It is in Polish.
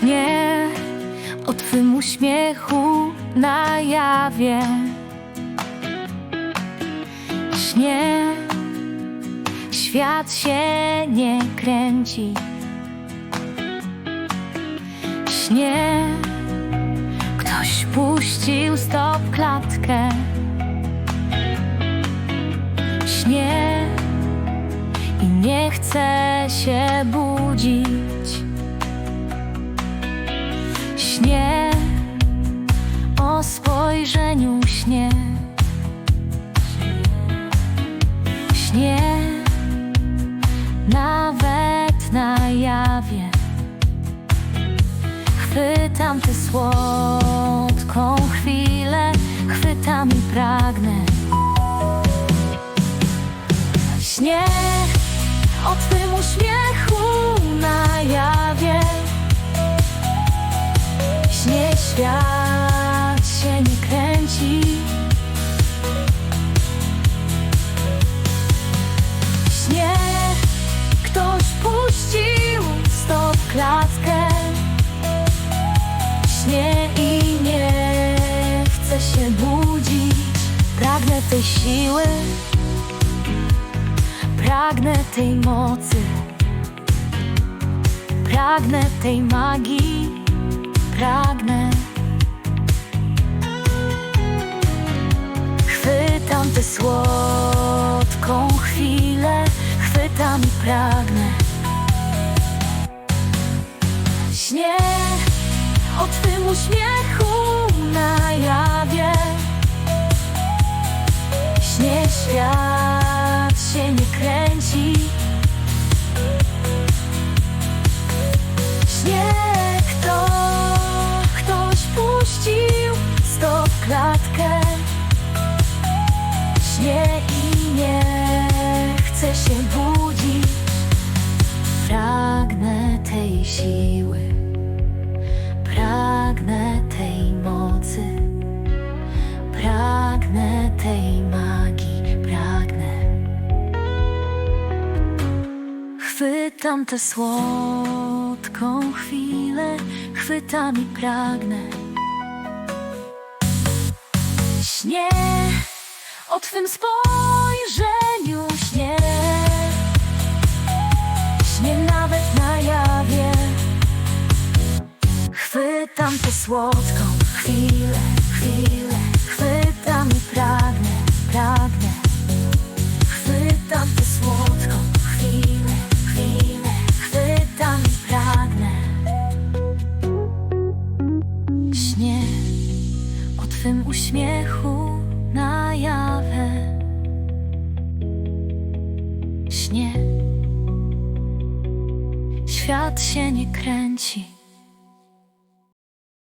Śnie o Twym uśmiechu na jawie. Śnie, świat się nie kręci. Śnie, ktoś puścił stop klatkę. Śnie i nie chce się budzić. Chwytam tę słodką chwilę, chwytam i pragnę. Śnie o Twym uśmiechu na jawie. Śnie świat Śnie i nie chce się budzić. Pragnę tej siły, pragnę tej mocy, pragnę tej magii pragnę. Chwytam tę słodką chwilę, chwytam i pragnę. Śnie Twym uśmiechu na jawie. Śnie świat się nie kręci. Śnie kto, ktoś puścił stop klatkę. Śnie i nie chce się budzić. Pragnę tej siły, Chwytam tę słodką chwilę, chwytam i pragnę. Śnie o Twym spojrzeniu, śnie. Śnie nawet na jawie. Chwytam tę słodką chwilę, chwilę, Twym uśmiechu na jawie. Śnie, świat się nie kręci.